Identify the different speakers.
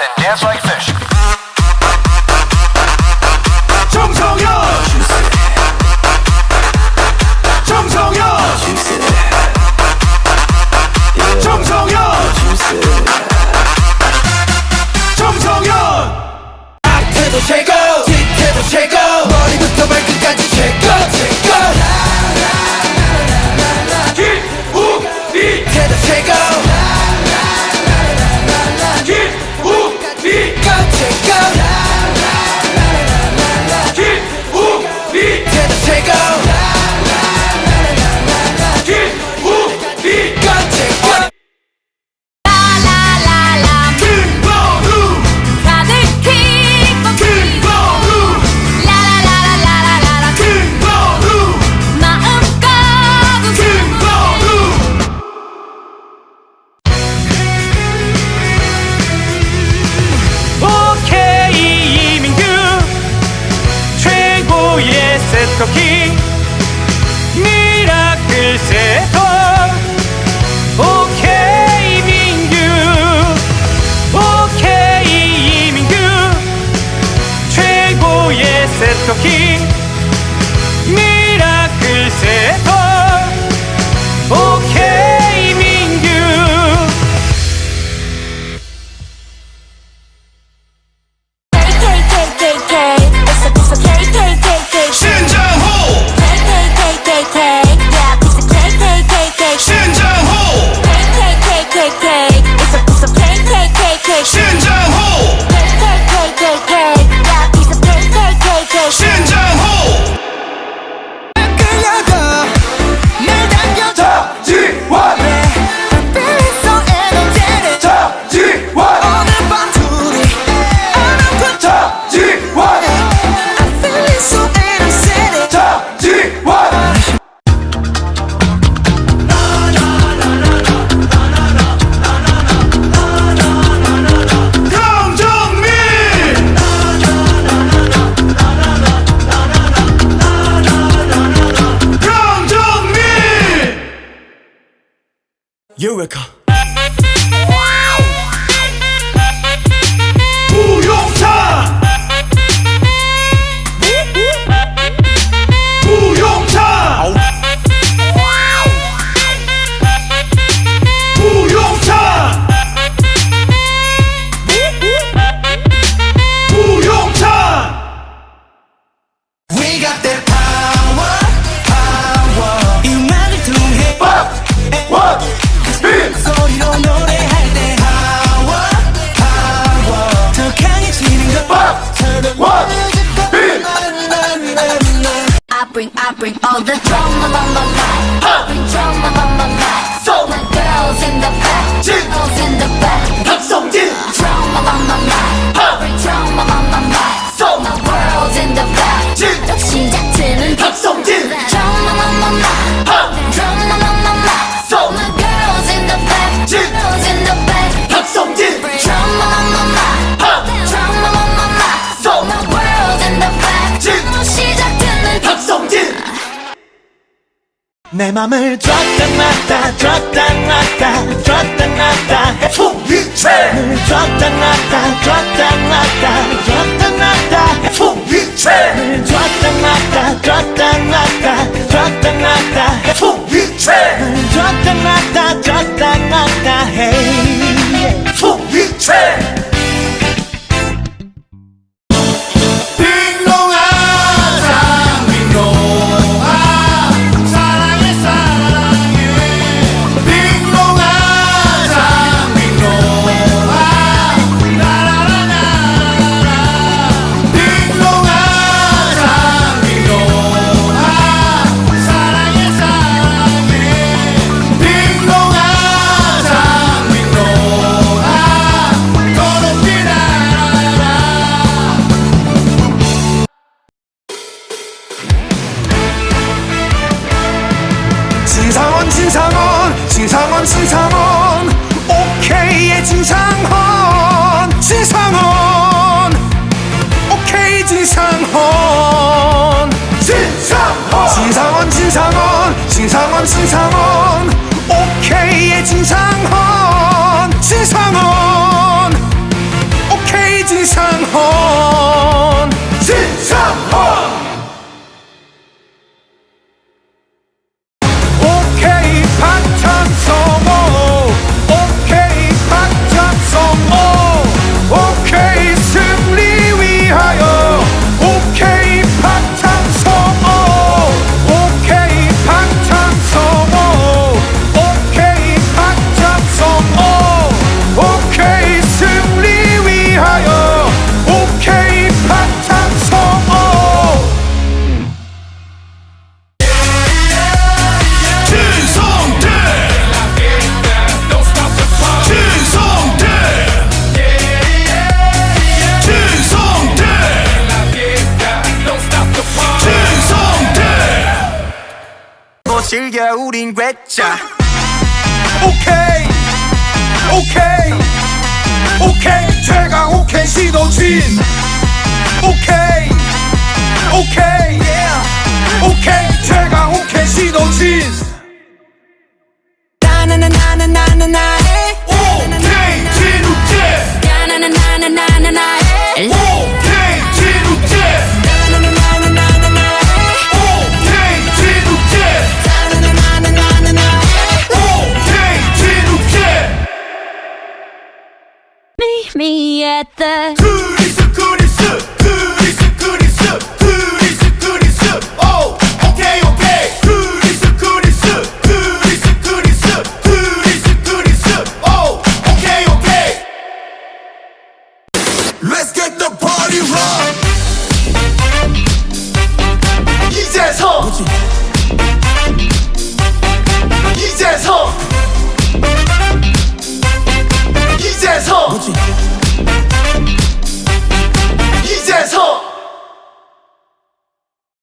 Speaker 1: and dance like
Speaker 2: 너의 세토킹 미라클
Speaker 3: 세토. 優雅
Speaker 4: か？bring, I bring all the drama,
Speaker 3: la la la.
Speaker 2: 내 맘을 줬다 놨다 줬다 놨다 줬다. 놨다
Speaker 3: 통일체 늘
Speaker 2: 줬다 놨다 줬다 놨다 줬다. 놨다
Speaker 3: 통일체 늘
Speaker 2: 줬다 놨다 줬다 놨다 줬다. 놨다
Speaker 3: 통일체 늘
Speaker 2: 줬다 놨다 줬다 놨다.
Speaker 3: 헤이! 통일체
Speaker 5: 진상원 오케이의 진상헌 진상헌 오케이 진상헌
Speaker 3: 진상헌
Speaker 5: 진상헌 진상헌 진상헌 진상헌 오케이
Speaker 2: 즐겨 우린 괴짜. 아.
Speaker 5: 오케이 오케이 오케이. 제가 오케이 신호진. 오케이 오케이 오케이. 제가 오케이
Speaker 4: 신호 at the